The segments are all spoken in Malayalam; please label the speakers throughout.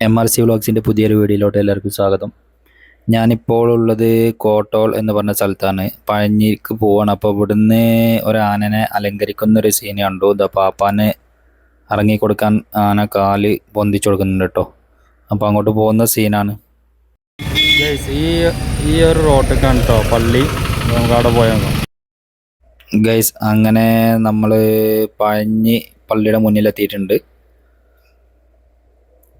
Speaker 1: എം ആർ സി വ്ളോഗ്സിന്റെ പുതിയൊരു വീഡിയോയിലോട്ട് എല്ലാവർക്കും സ്വാഗതം. ഞാനിപ്പോൾ ഉള്ളത് കോട്ടോൾ എന്ന് പറഞ്ഞ സ്ഥലത്താണ്. പഴഞ്ഞിക്ക് പോവാണ്. അപ്പോൾ ഇവിടുന്ന് ഒരു ആനനെ അലങ്കരിക്കുന്ന ഒരു സീൻ കണ്ടു. ഇതാ പാപ്പാന് ഇറങ്ങി കൊടുക്കാൻ ആന കാൽ പൊന്തിച്ചു കൊടുക്കുന്നുണ്ട് കേട്ടോ. അപ്പോൾ അങ്ങോട്ട് പോകുന്ന സീനാണ്
Speaker 2: ഈ ഈ ഒരു റോട്ടിക്കാണ് കേട്ടോ പള്ളി. നമുക്ക് അവിടെ പോയാൽ
Speaker 1: ഗൈസ് അങ്ങനെ നമ്മൾ പഴഞ്ഞി പള്ളിയുടെ മുന്നിലെത്തിയിട്ടുണ്ട്.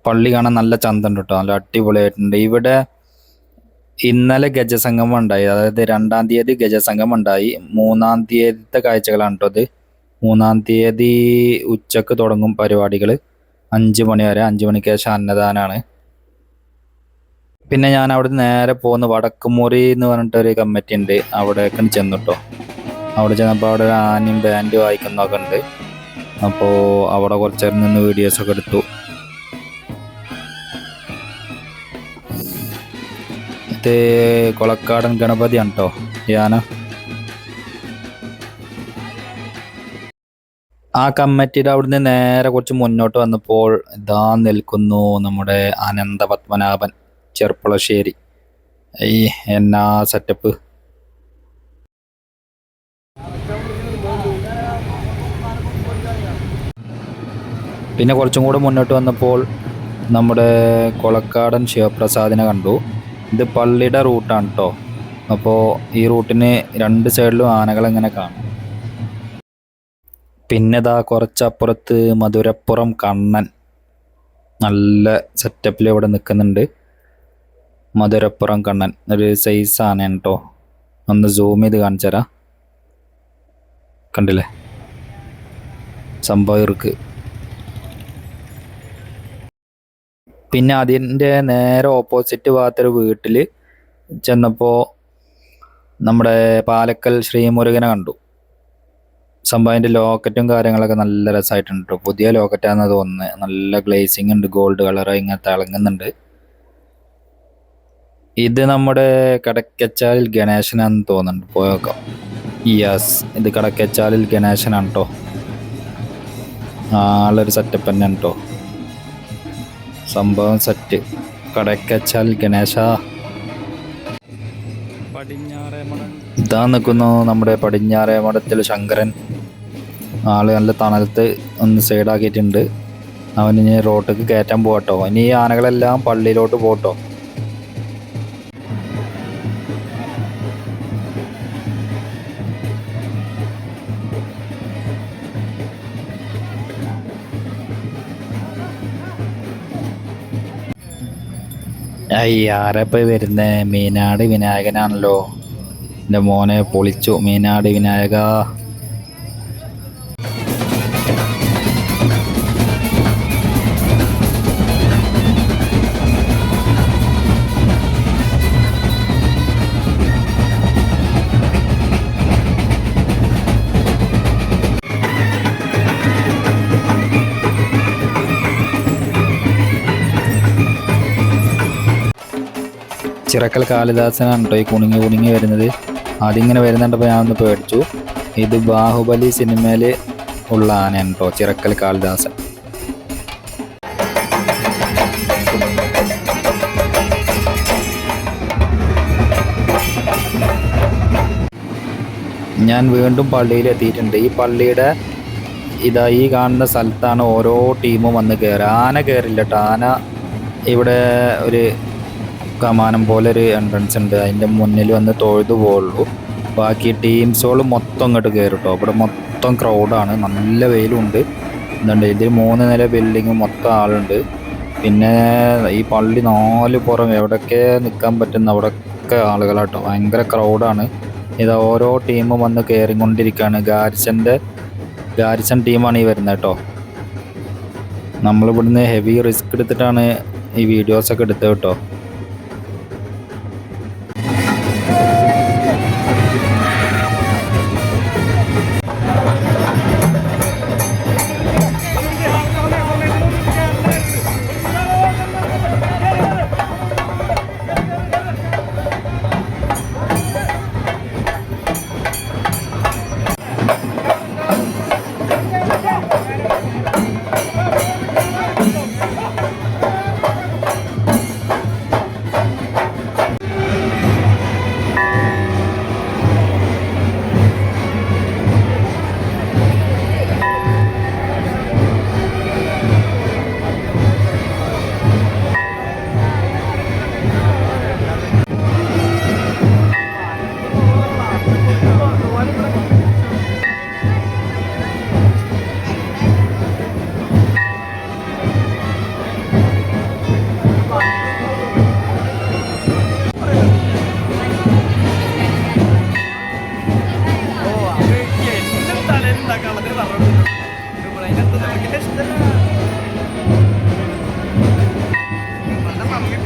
Speaker 1: പള്ളി കാണാൻ നല്ല ചന്തണ്ട് കേട്ടോ നല്ല അടിപൊളിയായിട്ടുണ്ട്. ഇവിടെ ഇന്നലെ ഗജസംഗമം ഉണ്ടായി. അതായത് രണ്ടാം തീയതി ഗജസംഗമം ഉണ്ടായി. മൂന്നാം തീയതിത്തെ കാഴ്ചകളാണ് കേട്ടോ ഇത്. മൂന്നാം തീയതി ഉച്ചയ്ക്ക് തുടങ്ങും പരിപാടികൾ അഞ്ച് മണി വരെ അഞ്ച് മണിക്ക് ശേഷം അന്നദാനാണ്. പിന്നെ ഞാൻ അവിടെ നേരെ പോകുന്ന വടക്കുമുറി എന്ന് പറഞ്ഞിട്ടൊരു കമ്മിറ്റി ഉണ്ട്. അവിടേക്ക് ചെന്നു കേട്ടോ അവിടെ ചെന്നപ്പോൾ അവിടെ ഒരു ആനയും ബാൻഡ് വായിക്കുന്നൊക്കെ ഉണ്ട്. അപ്പോൾ അവിടെ കുറച്ചേരം നിന്ന് വീഡിയോസൊക്കെ എടുത്തു. ഇത് കൊളക്കാടൻ ഗണപതി കേട്ടോ യാന. ആ കമ്മിറ്റിയുടെ അവിടുന്ന് നേരെ കുറച്ച് മുന്നോട്ട് വന്നപ്പോൾ ഇതാ നിൽക്കുന്നു നമ്മുടെ അനന്ത പത്മനാഭൻ ഈ എന്നാ സെറ്റപ്പ് പിന്നെ കുറച്ചും കൂടെ മുന്നോട്ട് വന്നപ്പോൾ നമ്മുടെ കൊളക്കാടൻ ശിവപ്രസാദിനെ കണ്ടു. ഇത് പള്ളിയുടെ റൂട്ടാണ് കേട്ടോ അപ്പോൾ ഈ റൂട്ടിന് രണ്ട് സൈഡിലും ആനകൾ എങ്ങനെ കാണും. പിന്നെ ഇതാ കുറച്ചപ്പുറത്ത് മധുരപ്പുറം കണ്ണൻ നല്ല സെറ്റപ്പിൽ ഇവിടെ നിൽക്കുന്നുണ്ട് മധുരപ്പുറം കണ്ണൻ. ഒരു സൈസ് ആനയാണ് കേട്ടോ ഒന്ന് സൂം ചെയ്ത് കാണിച്ചു തരാം കണ്ടില്ലേ? സംഭവം ഇറുക്ക്. പിന്നെ അതിന്റെ നേരെ ഓപ്പോസിറ്റ് ഭാഗത്തൊരു വീട്ടിൽ ചെന്നപ്പോൾ നമ്മുടെ പാലക്കൽ ശ്രീമുരുകനെ കണ്ടു. സംഭവം അതിന്റെ ലോക്കറ്റും കാര്യങ്ങളൊക്കെ നല്ല രസമായിട്ടുണ്ട് പുതിയ ലോക്കറ്റാന്ന് തോന്നുന്നത് നല്ല ഗ്ലേസിങ് ഉണ്ട് ഗോൾഡ് കളർ ഇങ്ങനെ തിളങ്ങുന്നുണ്ട് ഇത് നമ്മുടെ കടക്കച്ചാലിൽ ഗണേശനാന്ന് തോന്നുന്നുണ്ട്. പോയോക്കാം യെസ് ഇത് കടക്കച്ചാലിൽ ഗണേശനാണ് കേട്ടോ ആളൊരു സെറ്റപ്പ് തന്നെയാണ് കേട്ടോ സംഭവം സെറ്റ് കടക്കച്ചാൽ ഗണേശ. ഇതാ നിൽക്കുന്നു നമ്മുടെ പടിഞ്ഞാറേ മഠത്തിൽ ശങ്കരൻ. ആൾ നല്ല തണലത്ത് ഒന്ന് സൈഡാക്കിയിട്ടുണ്ട് അവൻ ഇനി റോട്ടിക്ക് കയറ്റാൻ പോകട്ടോ ഇനി ഈ ആനകളെല്ലാം പള്ളിയിലോട്ട് പോട്ടോ. അയ്യാരപ്പ വരുന്നേ? മീനാട് വിനായകനാണല്ലോ. എന്റെ മോനെ പൊളിച്ചു. മീനാട് വിനായക. ചിറക്കൽ കാളിദാസനാണ് കേട്ടോ ഈ കുണുങ്ങി കുണുങ്ങി വരുന്നത്. അതിങ്ങനെ വരുന്നുണ്ടപ്പോൾ ഞാൻ ഒന്ന് പേടിച്ചു. ഇത് ബാഹുബലി സിനിമയിൽ ഉള്ള ആനയാണ് കേട്ടോ ചിറക്കൽ കാളിദാസൻ. ഞാൻ വീണ്ടും പള്ളിയിൽ എത്തിയിട്ടുണ്ട് ഈ പള്ളിയുടെ ഇതാ ഈ കാണുന്ന സ്ഥലത്താണ് ഓരോ ടീമും വന്ന് കയറുക ആന കയറില്ല കേട്ടോ ആന ഇവിടെ ഒരു കമാനം പോലെ ഒരു എൻട്രൻസ് ഉണ്ട്. അതിന്റെ മുന്നിൽ വന്ന് തൊഴുതു പോകുള്ളൂ ബാക്കി ടീംസുകൾ മൊത്തം ഇങ്ങോട്ട് കയറും കേട്ടോ ഇവിടെ മൊത്തം ക്രൗഡാണ് നല്ല വെയിലുണ്ട്. എന്തുണ്ട് ഇതിൽ മൂന്ന് നില ബിൽഡിങ് മൊത്തം ആളുണ്ട്. പിന്നെ ഈ പള്ളി നാല് പുറം എവിടെയൊക്കെ നിൽക്കാൻ പറ്റുന്ന അവിടെയൊക്കെ ആളുകളാട്ടോ. ഭയങ്കര ക്രൗഡാണ് ഇത് ഓരോ ടീമും വന്ന് കയറിക്കൊണ്ടിരിക്കുകയാണ് ഗാരിസന്റെ ഗാരിസൺ ടീമാണ് ഈ വരുന്നത് കേട്ടോ. നമ്മളിവിടുന്ന് ഹെവി റിസ്ക് എടുത്തിട്ടാണ് ഈ വീഡിയോസൊക്കെ എടുത്തത് കേട്ടോ.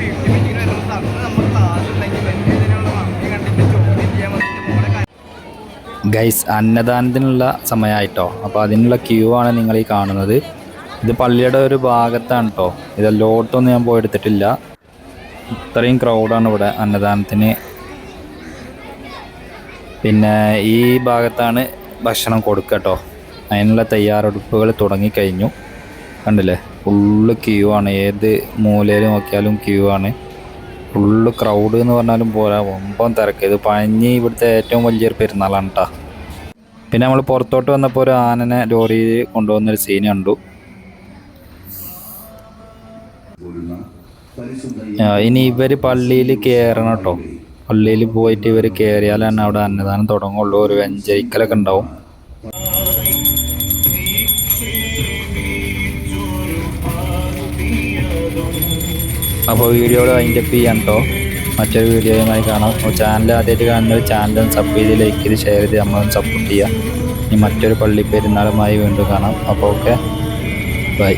Speaker 1: ബ്യൂട്ടി മീറ്റിംഗ് വരുന്ന നമ്മൾ കണ്ടിട്ട് ഗൈസ് അന്നദാനത്തിനുള്ള സമയമായിട്ടോ. അപ്പോൾ അതിനുള്ള ക്യൂ ആണ് നിങ്ങൾ ഈ കാണുന്നത്. ഇത് പള്ളിയുടെ ഒരു ഭാഗത്താണ് കേട്ടോ ഇതെല്ലോട്ടൊന്നും ഞാൻ പോയെടുത്തിട്ടില്ല. ഇത്രയും ക്രൗഡാണ് ഇവിടെ അന്നദാനത്തിന്. പിന്നെ ഈ ഭാഗത്താണ് ഭക്ഷണം കൊടുക്കുക കേട്ടോ അതിനുള്ള തയ്യാറെടുപ്പുകൾ തുടങ്ങിക്കഴിഞ്ഞു. കണ്ടില്ലേ? ഫുള്ള് ക്യൂ ആണ്. ഏത് മൂലയിൽ നോക്കിയാലും ക്യൂ ആണ്. ഫുള്ള് ക്രൗഡ് എന്ന് പറഞ്ഞാലും പോരാ. ഒമ്പം തിരക്ക്. ഇത് പഞ്ഞി ഇവിടുത്തെ ഏറ്റവും വലിയൊരു പെരുന്നാളാണ് കേട്ടോ പിന്നെ നമ്മൾ പുറത്തോട്ട് വന്നപ്പോൾ ഒരു ആനനെ ലോറിയിൽ കൊണ്ടുവന്നൊരു സീൻ കണ്ടു. ഇനി ഇവർ പള്ളിയിൽ കയറണം കേട്ടോ പള്ളിയിൽ പോയിട്ട് ഇവർ കയറിയാലാണ് അവിടെ അന്നദാനം തുടങ്ങുള്ളൂ. ഒരു വെഞ്ചരിക്കലൊക്കെ ഉണ്ടാവും. അപ്പോൾ വീഡിയോകൾ അതിന്റെ ചെയ്യാം ചെയ്യാൻ കേട്ടോ മറ്റൊരു വീഡിയോയുമായി കാണാം. ചാനൽ ആദ്യമായിട്ട് കാണുന്നവർ ചാനൽ സബ് ചെയ്ത് ലൈക്ക് ചെയ്ത് ഷെയർ ചെയ്ത് നമ്മളൊന്ന് സപ്പോർട്ട് ചെയ്യുക. ഇനി മറ്റൊരു പള്ളി പെരുന്നാളുമായി വീണ്ടും കാണാം. അപ്പോൾ ഓക്കെ ബൈ